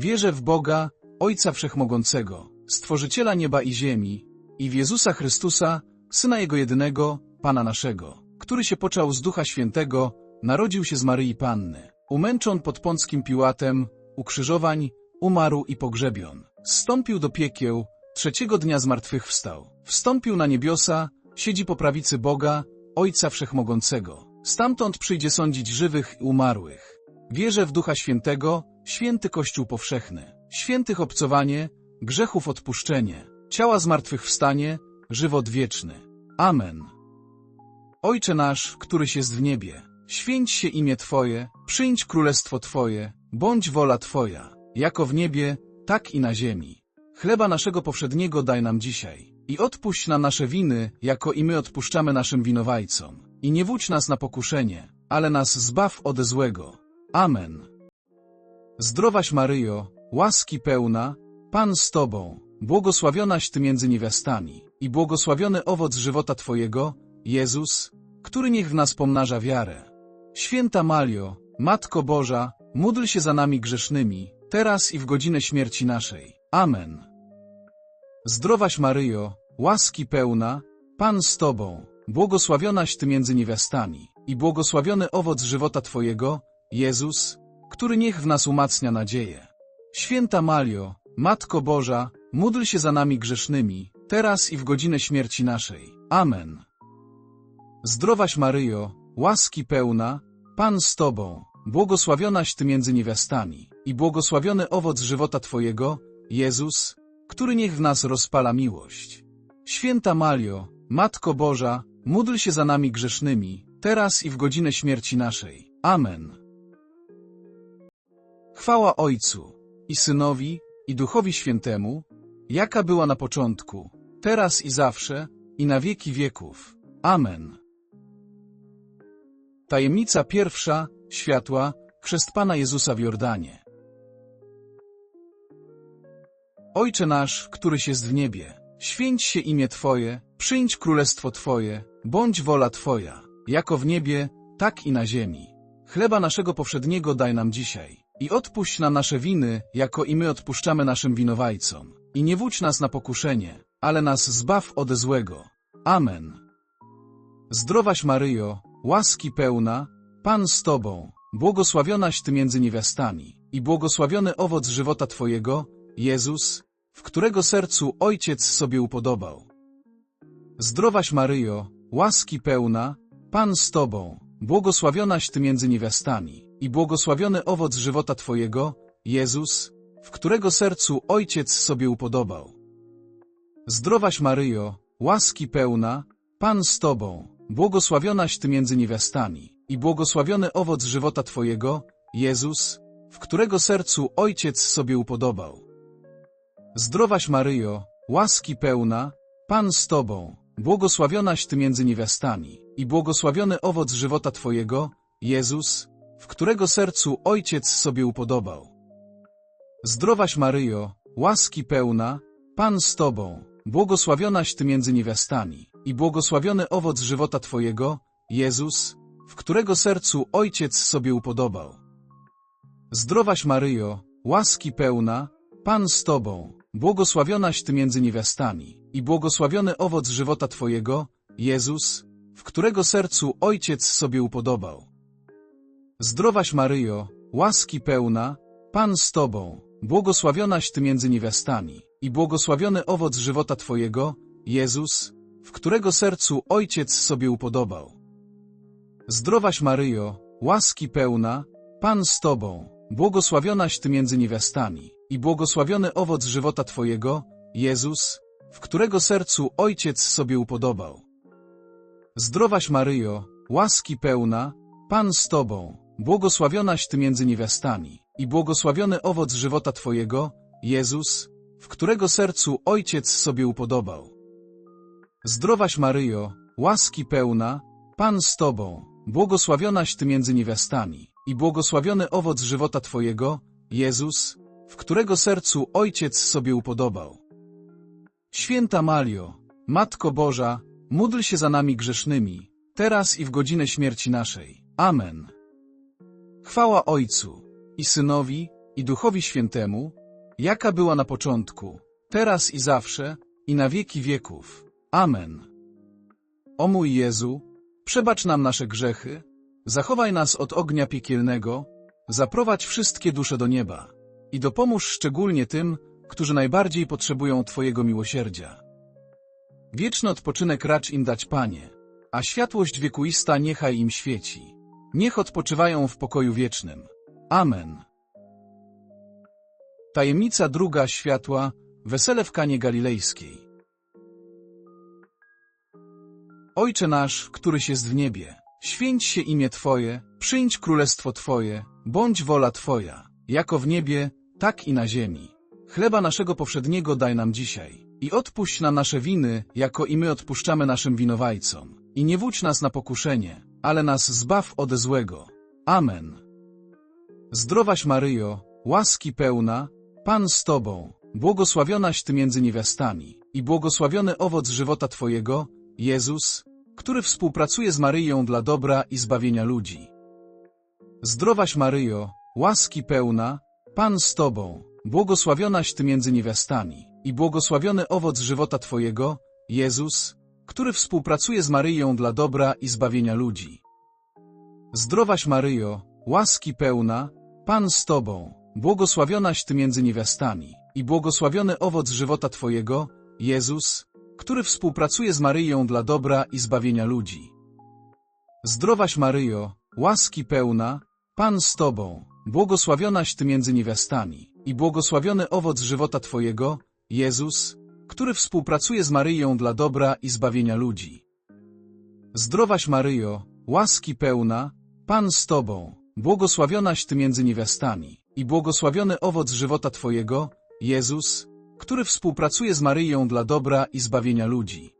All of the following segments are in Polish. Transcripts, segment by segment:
Wierzę w Boga, Ojca Wszechmogącego, Stworzyciela nieba i ziemi, i w Jezusa Chrystusa, Syna Jego jedynego, Pana naszego, który się począł z Ducha Świętego, narodził się z Maryi Panny, umęczon pod Pąckim Piłatem, ukrzyżowań, umarł i pogrzebion. Zstąpił do piekieł, trzeciego dnia zmartwychwstał. Wstąpił na niebiosa, siedzi po prawicy Boga, Ojca Wszechmogącego. Stamtąd przyjdzie sądzić żywych i umarłych. Wierzę w Ducha Świętego, święty Kościół powszechny, świętych obcowanie, grzechów odpuszczenie, ciała zmartwychwstanie, żywot wieczny. Amen. Ojcze nasz, któryś jest w niebie, święć się imię Twoje, przyjdź królestwo Twoje, bądź wola Twoja, jako w niebie, tak i na ziemi. Chleba naszego powszedniego daj nam dzisiaj i odpuść nam nasze winy, jako i my odpuszczamy naszym winowajcom. I nie wódź nas na pokuszenie, ale nas zbaw ode złego. Amen. Zdrowaś Maryjo, łaski pełna, Pan z Tobą, błogosławionaś Ty między niewiastami i błogosławiony owoc żywota Twojego, Jezus, który niech w nas pomnaża wiarę. Święta Malio, Matko Boża, módl się za nami grzesznymi, teraz i w godzinę śmierci naszej. Amen. Zdrowaś Maryjo, łaski pełna, Pan z Tobą, błogosławionaś Ty między niewiastami i błogosławiony owoc żywota Twojego, Jezus, który niech w nas umacnia nadzieję. Święta Malio, Matko Boża, módl się za nami grzesznymi, teraz i w godzinę śmierci naszej. Amen. Zdrowaś Maryjo, łaski pełna, Pan z Tobą, błogosławionaś Ty między niewiastami i błogosławiony owoc żywota Twojego, Jezus, który niech w nas rozpala miłość. Święta Malio, Matko Boża, módl się za nami grzesznymi, teraz i w godzinę śmierci naszej. Amen. Chwała Ojcu i Synowi i Duchowi Świętemu, jaka była na początku, teraz i zawsze, i na wieki wieków. Amen. Tajemnica pierwsza, światła, chrzest Pana Jezusa w Jordanie. Ojcze nasz, któryś jest w niebie, święć się imię Twoje, przyjdź królestwo Twoje, bądź wola Twoja, jako w niebie, tak i na ziemi. Chleba naszego powszedniego daj nam dzisiaj i odpuść nam nasze winy, jako i my odpuszczamy naszym winowajcom. I nie wódź nas na pokuszenie, ale nas zbaw ode złego. Amen. Zdrowaś Maryjo, łaski pełna, Pan z Tobą, błogosławionaś Ty między niewiastami i błogosławiony owoc żywota Twojego, Jezus, w którego sercu Ojciec sobie upodobał. Zdrowaś Maryjo, łaski pełna, Pan z Tobą, błogosławionaś Ty między niewiastami i błogosławiony owoc żywota Twojego, Jezus, w którego sercu Ojciec sobie upodobał. Zdrowaś Maryjo, łaski pełna, Pan z Tobą, błogosławionaś Ty między niewiastami i błogosławiony owoc żywota Twojego, Jezus, w którego sercu Ojciec sobie upodobał. Zdrowaś Maryjo, łaski pełna, Pan z Tobą, błogosławionaś Ty między niewiastami i błogosławiony owoc żywota Twojego, Jezus, w którego sercu Ojciec sobie upodobał. Zdrowaś Maryjo, łaski pełna, Pan z Tobą, błogosławionaś Ty między niewiastami i błogosławiony owoc żywota Twojego, Jezus, w którego sercu Ojciec sobie upodobał. Zdrowaś Maryjo, łaski pełna, Pan z Tobą, błogosławionaś Ty między niewiastami i błogosławiony owoc żywota Twojego, Jezus, w którego sercu Ojciec sobie upodobał. Zdrowaś Maryjo, łaski pełna, Pan z Tobą, błogosławionaś Ty między niewiastami i błogosławiony owoc żywota Twojego, Jezus, w którego sercu Ojciec sobie upodobał. Zdrowaś Maryjo, łaski pełna, Pan z Tobą, błogosławionaś Ty między niewiastami i błogosławiony owoc żywota Twojego, Jezus, w którego sercu Ojciec sobie upodobał. Zdrowaś Maryjo, łaski pełna, Pan z Tobą, błogosławionaś Ty między niewiastami i błogosławiony owoc żywota Twojego, Jezus, w którego sercu Ojciec sobie upodobał. Zdrowaś Maryjo, łaski pełna, Pan z Tobą, błogosławionaś Ty między niewiastami i błogosławiony owoc żywota Twojego, Jezus, w którego sercu Ojciec sobie upodobał. Święta Malio, Matko Boża, módl się za nami grzesznymi, teraz i w godzinę śmierci naszej. Amen. Chwała Ojcu i Synowi i Duchowi Świętemu, jaka była na początku, teraz i zawsze, i na wieki wieków. Amen. O mój Jezu, przebacz nam nasze grzechy, zachowaj nas od ognia piekielnego, zaprowadź wszystkie dusze do nieba i dopomóż szczególnie tym, którzy najbardziej potrzebują Twojego miłosierdzia. Wieczny odpoczynek racz im dać, Panie, a światłość wiekuista niechaj im świeci. Niech odpoczywają w pokoju wiecznym. Amen. Tajemnica druga światła, wesele w Kanie Galilejskiej. Ojcze nasz, któryś jest w niebie, święć się imię Twoje, przyjdź królestwo Twoje, bądź wola Twoja, jako w niebie, tak i na ziemi. Chleba naszego powszedniego daj nam dzisiaj i odpuść nam nasze winy, jako i my odpuszczamy naszym winowajcom. I nie wódź nas na pokuszenie, ale nas zbaw ode złego. Amen. Zdrowaś Maryjo, łaski pełna, Pan z Tobą, błogosławionaś Ty między niewiastami i błogosławiony owoc żywota Twojego, Jezus, który współpracuje z Maryją dla dobra i zbawienia ludzi. Zdrowaś Maryjo, łaski pełna, Pan z Tobą, błogosławionaś Ty między niewiastami i błogosławiony owoc żywota Twojego, Jezus, który współpracuje z Maryją dla dobra i zbawienia ludzi. Zdrowaś Maryjo, łaski pełna, Pan z Tobą, błogosławionaś Ty między niewiastami i błogosławiony owoc żywota Twojego, Jezus, który współpracuje z Maryją dla dobra i zbawienia ludzi. Zdrowaś Maryjo, łaski pełna, Pan z Tobą, błogosławionaś Ty między niewiastami i błogosławiony owoc żywota Twojego, Jezus, który współpracuje z Maryją dla dobra i zbawienia ludzi. Zdrowaś Maryjo, łaski pełna, Pan z Tobą, błogosławionaś Ty między niewiastami i błogosławiony owoc żywota Twojego, Jezus, który współpracuje z Maryją dla dobra i zbawienia ludzi.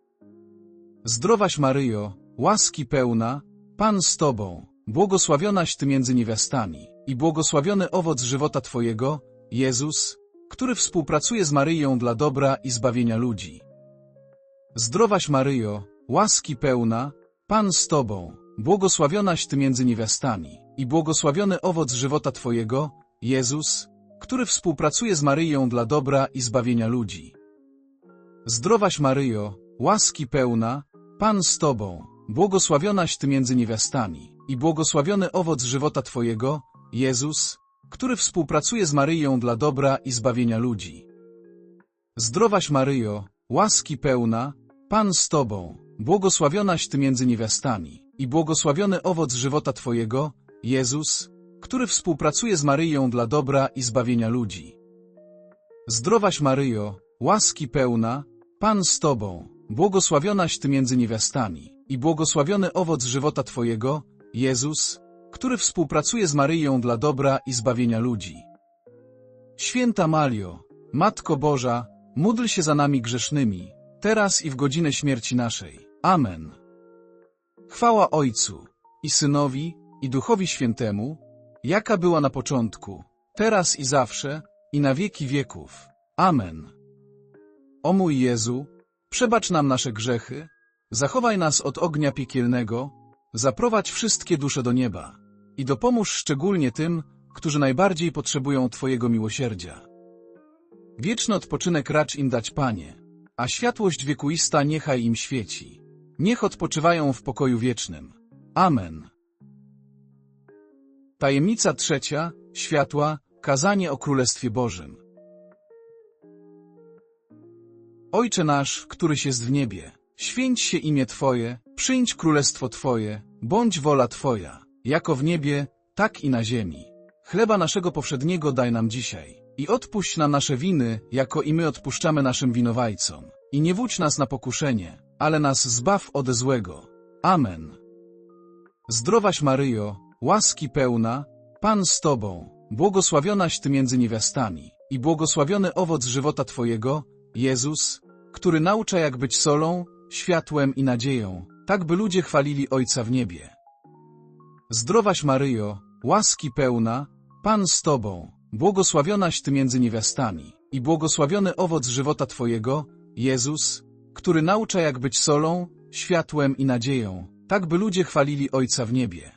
Zdrowaś Maryjo, łaski pełna, Pan z Tobą, błogosławionaś Ty między niewiastami i błogosławiony owoc żywota Twojego, Jezus, który współpracuje z Maryją dla dobra i zbawienia ludzi. Zdrowaś Maryjo, łaski pełna, Pan z Tobą, błogosławionaś Ty między niewiastami i błogosławiony owoc żywota Twojego, Jezus, który współpracuje z Maryją dla dobra i zbawienia ludzi. Zdrowaś Maryjo, łaski pełna, Pan z Tobą, błogosławionaś Ty między niewiastami i błogosławiony owoc żywota Twojego, Jezus, który współpracuje z Maryją dla dobra i zbawienia ludzi. Zdrowaś Maryjo, łaski pełna, Pan z Tobą, błogosławionaś Ty między niewiastami i błogosławiony owoc żywota Twojego, Jezus, który współpracuje z Maryją dla dobra i zbawienia ludzi. Zdrowaś Maryjo, łaski pełna, Pan z Tobą, błogosławionaś Ty między niewiastami i błogosławiony owoc żywota Twojego, Jezus, który współpracuje z Maryją dla dobra i zbawienia ludzi. Święta Mario, Matko Boża, módl się za nami grzesznymi, teraz i w godzinę śmierci naszej. Amen. Chwała Ojcu, i Synowi, i Duchowi Świętemu, jaka była na początku, teraz i zawsze, i na wieki wieków. Amen. O mój Jezu, przebacz nam nasze grzechy, zachowaj nas od ognia piekielnego, zaprowadź wszystkie dusze do nieba i dopomóż szczególnie tym, którzy najbardziej potrzebują Twojego miłosierdzia. Wieczny odpoczynek racz im dać, Panie, a światłość wiekuista niechaj im świeci. Niech odpoczywają w pokoju wiecznym. Amen. Tajemnica trzecia, światła, kazanie o Królestwie Bożym. Ojcze nasz, któryś jest w niebie, święć się imię Twoje, przyjdź królestwo Twoje, bądź wola Twoja, jako w niebie, tak i na ziemi. Chleba naszego powszedniego daj nam dzisiaj i odpuść nam nasze winy, jako i my odpuszczamy naszym winowajcom. I nie wódź nas na pokuszenie, ale nas zbaw ode złego. Amen. Zdrowaś Maryjo, łaski pełna, Pan z Tobą, błogosławionaś Ty między niewiastami i błogosławiony owoc żywota Twojego, Jezus, który naucza jak być solą, światłem i nadzieją, tak by ludzie chwalili Ojca w niebie. Zdrowaś Maryjo, łaski pełna, Pan z Tobą, błogosławionaś Ty między niewiastami i błogosławiony owoc żywota Twojego, Jezus, który naucza jak być solą, światłem i nadzieją, tak by ludzie chwalili Ojca w niebie.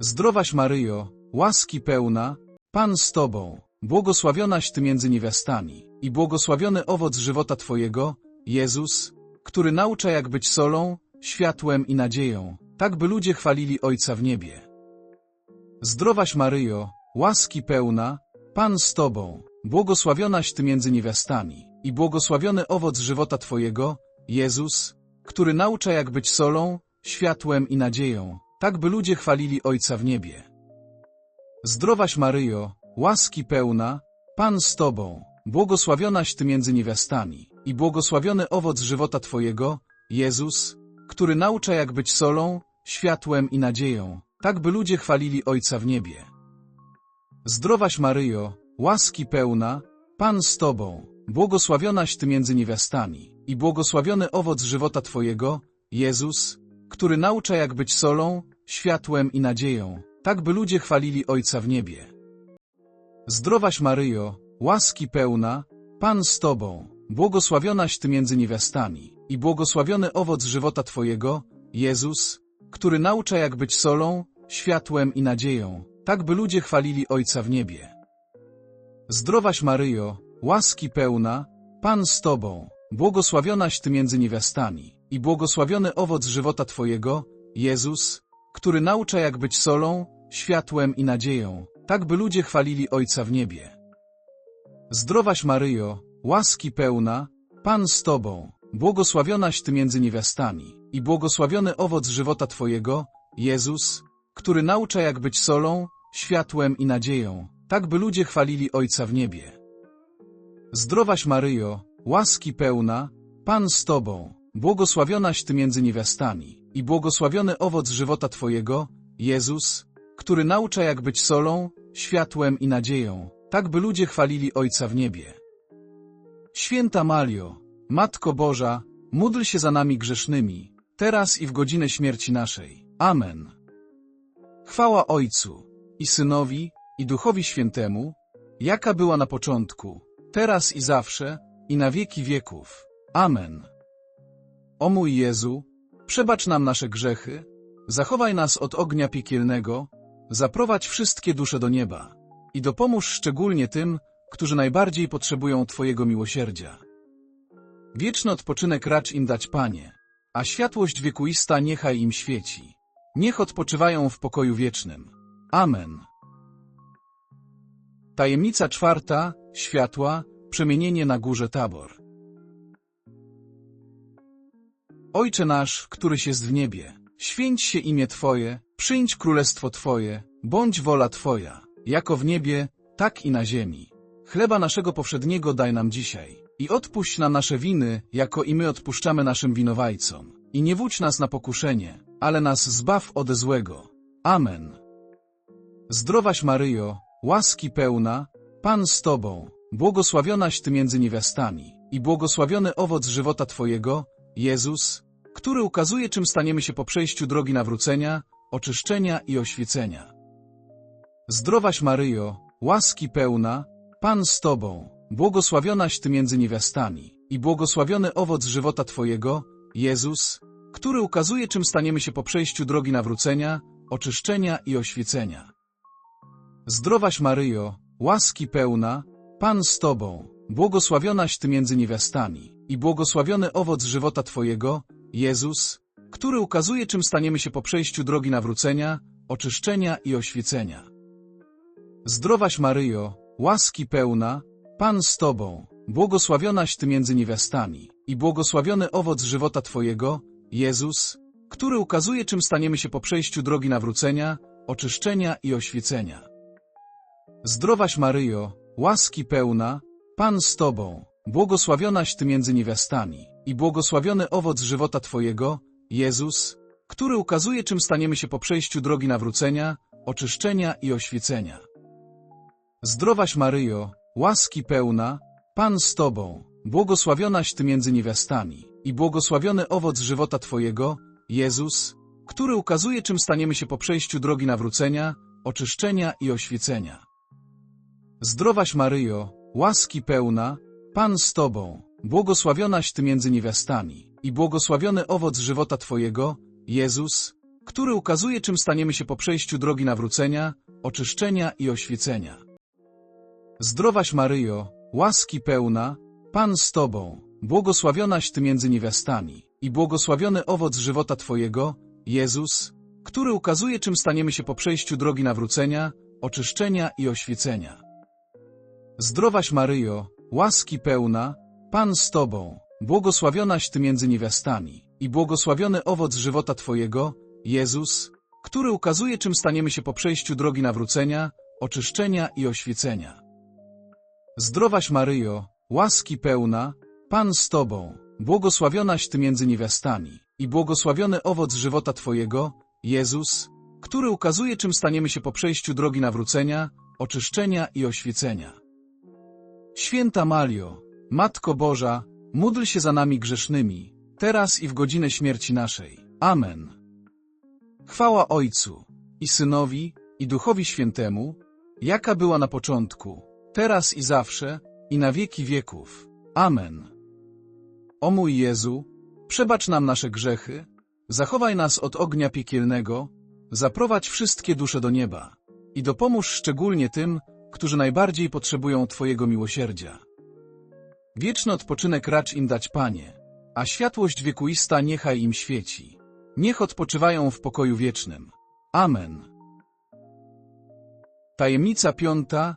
Zdrowaś Maryjo, łaski pełna, Pan z Tobą, błogosławionaś Ty między niewiastami i błogosławiony owoc żywota Twojego, Jezus, który naucza jak być solą, światłem i nadzieją, tak by ludzie chwalili Ojca w niebie. Zdrowaś Maryjo, łaski pełna, Pan z Tobą, błogosławionaś Ty między niewiastami i błogosławiony owoc żywota Twojego, Jezus, który naucza jak być solą, światłem i nadzieją, tak by ludzie chwalili Ojca w niebie. Zdrowaś Maryjo, łaski pełna, Pan z Tobą, błogosławionaś Ty między niewiastami i błogosławiony owoc żywota Twojego, Jezus, który naucza jak być solą, światłem i nadzieją, tak by ludzie chwalili Ojca w niebie. Zdrowaś Maryjo, łaski pełna, Pan z Tobą, błogosławionaś Ty między niewiastami i błogosławiony owoc żywota Twojego, Jezus, który naucza jak być solą, światłem i nadzieją, tak by ludzie chwalili Ojca w niebie. Zdrowaś Maryjo, łaski pełna, Pan z Tobą, błogosławionaś Ty między niewiastami i błogosławiony owoc żywota Twojego, Jezus, który naucza jak być solą, światłem i nadzieją, tak by ludzie chwalili Ojca w niebie. Zdrowaś Maryjo, łaski pełna, Pan z Tobą, błogosławionaś Ty między niewiastami i błogosławiony owoc żywota Twojego, Jezus, który naucza jak być solą, światłem i nadzieją, tak by ludzie chwalili Ojca w niebie. Zdrowaś Maryjo, łaski pełna, Pan z Tobą, błogosławionaś Ty między niewiastami i błogosławiony owoc żywota Twojego, Jezus, który naucza jak być solą, światłem i nadzieją, tak by ludzie chwalili Ojca w niebie. Zdrowaś Maryjo, łaski pełna, Pan z Tobą, błogosławionaś Ty między niewiastami i błogosławiony owoc żywota Twojego, Jezus, który naucza jak być solą, światłem i nadzieją, tak by ludzie chwalili Ojca w niebie. Święta Mario, Matko Boża, módl się za nami grzesznymi, teraz i w godzinę śmierci naszej. Amen. Chwała Ojcu, i Synowi, i Duchowi Świętemu, jaka była na początku, teraz i zawsze, i na wieki wieków. Amen. O mój Jezu, przebacz nam nasze grzechy, zachowaj nas od ognia piekielnego, zaprowadź wszystkie dusze do nieba i dopomóż szczególnie tym, którzy najbardziej potrzebują Twojego miłosierdzia. Wieczny odpoczynek racz im dać, Panie, a światłość wiekuista niechaj im świeci. Niech odpoczywają w pokoju wiecznym. Amen. Tajemnica czwarta, światła, przemienienie na górze Tabor. Ojcze nasz, któryś jest w niebie, święć się imię Twoje, przyjdź królestwo Twoje, bądź wola Twoja, jako w niebie, tak i na ziemi. Chleba naszego powszedniego daj nam dzisiaj i odpuść nam nasze winy, jako i my odpuszczamy naszym winowajcom. I nie wódź nas na pokuszenie, ale nas zbaw ode złego. Amen. Zdrowaś Maryjo, łaski pełna, Pan z Tobą, błogosławionaś Ty między niewiastami i błogosławiony owoc żywota Twojego, Jezus, który ukazuje czym staniemy się po przejściu drogi nawrócenia, oczyszczenia i oświecenia. Zdrowaś Maryjo, łaski pełna, Pan z Tobą, błogosławionaś Ty między niewiastami i błogosławiony owoc żywota Twojego, Jezus, który ukazuje czym staniemy się po przejściu drogi nawrócenia, oczyszczenia i oświecenia. Zdrowaś Maryjo, łaski pełna, Pan z Tobą, błogosławionaś Ty między niewiastami i błogosławiony owoc żywota Twojego, Jezus, który ukazuje czym staniemy się po przejściu drogi nawrócenia, oczyszczenia i oświecenia. Zdrowaś Maryjo, łaski pełna, Pan z Tobą, błogosławionaś Ty między niewiastami i błogosławiony owoc żywota Twojego, Jezus, który ukazuje czym staniemy się po przejściu drogi nawrócenia, oczyszczenia i oświecenia. Zdrowaś Maryjo, łaski pełna, Pan z Tobą, błogosławionaś Ty między niewiastami i błogosławiony owoc żywota Twojego, Jezus, który ukazuje czym staniemy się po przejściu drogi nawrócenia, oczyszczenia i oświecenia. Zdrowaś Maryjo, łaski pełna, Pan z Tobą, błogosławionaś Ty między niewiastami i błogosławiony owoc żywota Twojego, Jezus, który ukazuje czym staniemy się po przejściu drogi nawrócenia, oczyszczenia i oświecenia. Zdrowaś Maryjo, łaski pełna, Pan z Tobą, błogosławionaś Ty między niewiastami i błogosławiony owoc żywota Twojego, Jezus, który ukazuje czym staniemy się po przejściu drogi nawrócenia, oczyszczenia i oświecenia. Zdrowaś Maryjo, łaski pełna, Pan z Tobą, błogosławionaś Ty między niewiastami i błogosławiony owoc żywota Twojego, Jezus, który ukazuje, czym staniemy się po przejściu drogi nawrócenia, oczyszczenia i oświecenia. Zdrowaś Maryjo, łaski pełna, Pan z Tobą, błogosławionaś Ty między niewiastami i błogosławiony owoc żywota Twojego, Jezus, który ukazuje, czym staniemy się po przejściu drogi nawrócenia, oczyszczenia i oświecenia. Zdrowaś Maryjo, łaski pełna, Pan z Tobą, błogosławionaś Ty między niewiastami i błogosławiony owoc żywota Twojego, Jezus, który ukazuje, czym staniemy się po przejściu drogi nawrócenia, oczyszczenia i oświecenia. Święta Mario, Matko Boża, módl się za nami grzesznymi, teraz i w godzinę śmierci naszej. Amen. Chwała Ojcu, i Synowi, i Duchowi Świętemu, jaka była na początku, teraz i zawsze, i na wieki wieków. Amen. O mój Jezu, przebacz nam nasze grzechy, zachowaj nas od ognia piekielnego, zaprowadź wszystkie dusze do nieba i dopomóż szczególnie tym, którzy najbardziej potrzebują Twojego miłosierdzia. Wieczny odpoczynek racz im dać, Panie, a światłość wiekuista niechaj im świeci. Niech odpoczywają w pokoju wiecznym. Amen. Tajemnica piąta,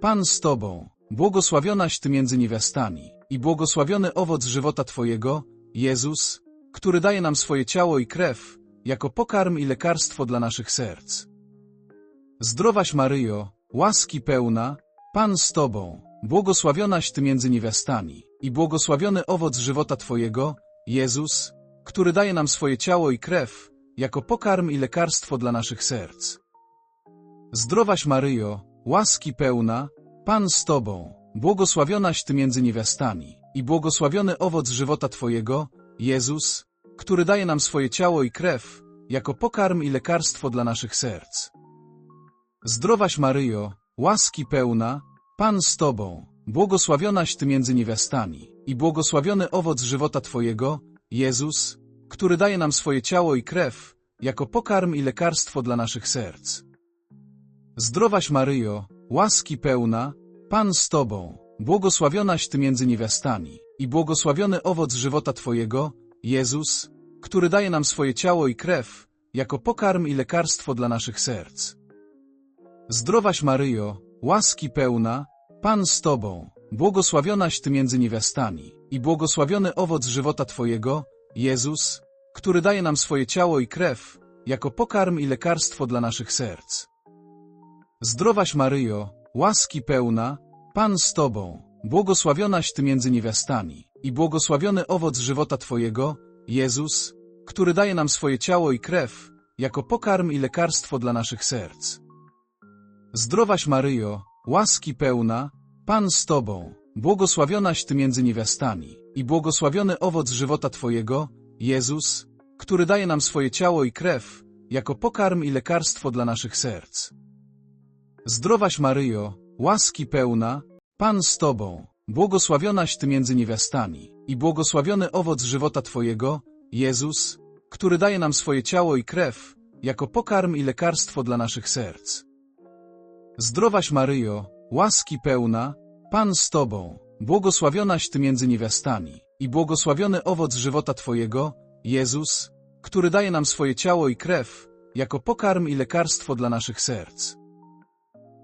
Pan z Tobą, błogosławionaś Ty między niewiastami i błogosławiony owoc żywota Twojego, Jezus, który daje nam swoje ciało i krew, jako pokarm i lekarstwo dla naszych serc. Zdrowaś Maryjo, łaski pełna, Pan z Tobą, błogosławionaś Ty między niewiastami i błogosławiony owoc żywota Twojego, Jezus, który daje nam swoje ciało i krew, jako pokarm i lekarstwo dla naszych serc. Zdrowaś Maryjo, łaski pełna, Pan z Tobą, błogosławionaś Ty między niewiastami i błogosławiony owoc żywota Twojego, Jezus, który daje nam swoje ciało i krew, jako pokarm i lekarstwo dla naszych serc. Zdrowaś Maryjo, łaski pełna, Pan z Tobą, błogosławionaś Ty między niewiastami i błogosławiony owoc żywota Twojego, Jezus, który daje nam swoje ciało i krew, jako pokarm i lekarstwo dla naszych serc. Zdrowaś Maryjo, łaski pełna, Pan z Tobą, błogosławionaś Ty między niewiastami i błogosławiony owoc żywota Twojego, Jezus, który daje nam swoje ciało i krew, jako pokarm i lekarstwo dla naszych serc. Zdrowaś Maryjo, łaski pełna, Pan z Tobą, błogosławionaś Ty między niewiastami i błogosławiony owoc żywota Twojego, Jezus, który daje nam swoje ciało i krew, jako pokarm i lekarstwo dla naszych serc. Zdrowaś Maryjo, łaski pełna, Pan z Tobą, błogosławionaś Ty między niewiastami i błogosławiony owoc żywota Twojego, Jezus, który daje nam swoje ciało i krew, jako pokarm i lekarstwo dla naszych serc. Zdrowaś Maryjo, łaski pełna, Pan z Tobą, błogosławionaś Ty między niewiastami i błogosławiony owoc żywota Twojego, Jezus, który daje nam swoje ciało i krew, jako pokarm i lekarstwo dla naszych serc. Zdrowaś Maryjo, łaski pełna, Pan z Tobą, błogosławionaś Ty między niewiastami i błogosławiony owoc żywota Twojego, Jezus, który daje nam swoje ciało i krew, jako pokarm i lekarstwo dla naszych serc. Zdrowaś Maryjo, łaski pełna, Pan z Tobą, błogosławionaś Ty między niewiastami i błogosławiony owoc żywota Twojego, Jezus, który daje nam swoje ciało i krew, jako pokarm i lekarstwo dla naszych serc.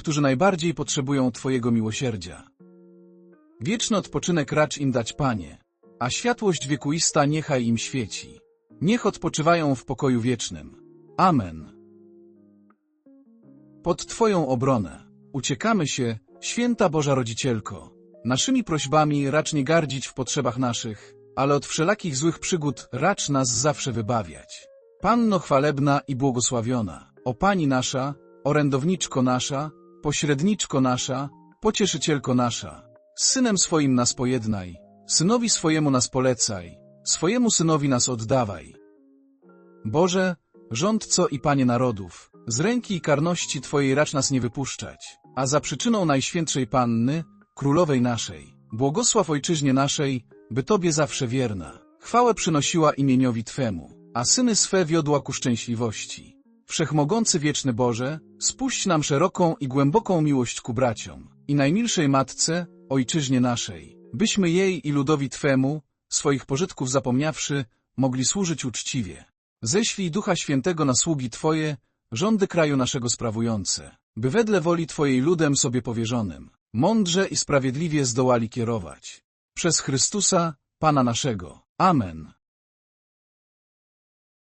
którzy najbardziej potrzebują Twojego miłosierdzia. Wieczny odpoczynek racz im dać, Panie, a światłość wiekuista niechaj im świeci. Niech odpoczywają w pokoju wiecznym. Amen. Pod Twoją obronę uciekamy się, święta Boża Rodzicielko. Naszymi prośbami racz nie gardzić w potrzebach naszych, ale od wszelakich złych przygód racz nas zawsze wybawiać. Panno chwalebna i błogosławiona, o Pani nasza, orędowniczko nasza, pośredniczko nasza, pocieszycielko nasza, z Synem swoim nas pojednaj, Synowi swojemu nas polecaj, swojemu Synowi nas oddawaj. Boże, rządco i Panie narodów, z ręki i karności Twojej racz nas nie wypuszczać, a za przyczyną Najświętszej Panny, Królowej naszej, błogosław Ojczyźnie naszej, by Tobie zawsze wierna, chwałę przynosiła imieniowi Twemu, a syny swe wiodła ku szczęśliwości. Wszechmogący wieczny Boże, spuść nam szeroką i głęboką miłość ku braciom i najmilszej Matce, Ojczyźnie naszej, byśmy jej i ludowi Twemu, swoich pożytków zapomniawszy, mogli służyć uczciwie. Ześlij Ducha Świętego na sługi Twoje, rządy kraju naszego sprawujące, by wedle woli Twojej ludem sobie powierzonym, mądrze i sprawiedliwie zdołali kierować. Przez Chrystusa, Pana naszego. Amen.